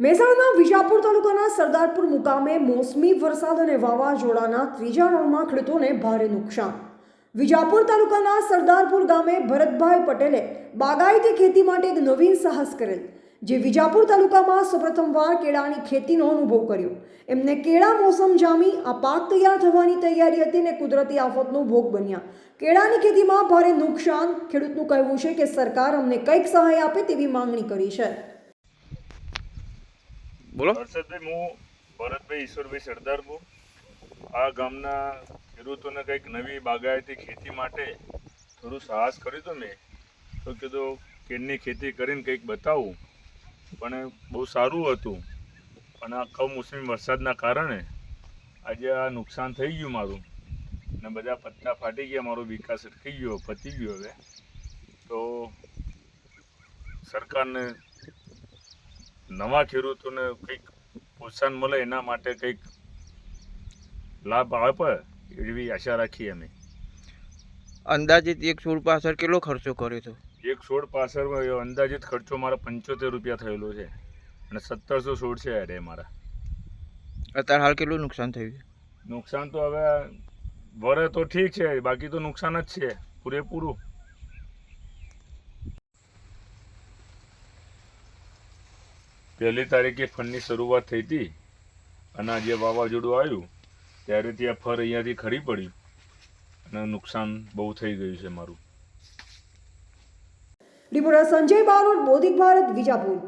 મહેસાણાના વિજાપુર તાલુકાના સરદારપુર મુકામે મોસમી વરસાદ અને વાવાઝોડાના ત્રીજા રાઉન્ડમાં ખેડૂતોને ભારે નુકસાન. વિજાપુર તાલુકાના સરદારપુર ગામે ભરતભાઈ પટેલે બાગાયતી ખેતી માટે એક નવીન સાહસ કરેલ, જે વિજાપુર તાલુકામાં સૌપ્રથમવાર કેળાની ખેતીનો અનુભવ કર્યો. એમને કેળા મોસમ જામી આ પાક તૈયાર થવાની તૈયારી હતી ને કુદરતી આફતનો ભોગ બન્યા. કેળાની ખેતીમાં ભારે નુકસાન, ખેડૂતનું કહેવું છે કે સરકાર અમને કંઈક સહાય આપે તેવી માંગણી કરી છે. બોલો. હર્ષદભાઈ, હું ભરતભાઈ, ઈશ્વરભાઈ સરદારપુર આ ગામના ખેડૂતોને કંઈક નવી બાગાયતી ખેતી માટે થોડું સાહસ કર્યું હતું મેં તો કીધું કેળની ખેતી કરીને કંઈક બતાવું. પણ બહુ સારું હતું. પણ આ કમોસમી વરસાદના કારણે આજે આ નુકસાન થઈ ગયું મારું. ને બધા પત્તા ફાટી ગયા, મારો વિકાસ અટકી ગયો, પતી ગયો હવે. તો સરકારને નવા ખેડૂતોને કંઈક પ્રોત્સાહન મળે એના માટે કંઈક લાભ આપે એવી આશા રાખીએ અમે. અંદાજિત એક છોડ પાછળ કેટલો ખર્ચો કર્યો હતો? એક છોડ પાછળ અંદાજિત ખર્ચો મારા પંચોતેર રૂપિયા થયેલો છે અને સત્તરસો છોડ છે અરે મારા. અત્યારે હાલ કેટલું નુકસાન થયું છે? નુકસાન તો હવે વરે તો ઠીક છે બાકી તો નુકસાન જ છે પૂરેપૂરું. પહેલી તારીખે ફંડની શરૂઆત થઈ હતી અને આ જે વાવાઝોડું આવ્યું, ત્યારે ત્યાં ફર અહીંયાથી ખરી પડી અને નુકસાન બહુ થઈ ગયું છે મારું. રિપોર્ટર સંજય બારોટ બોધિક ભારત, વિજાપુર.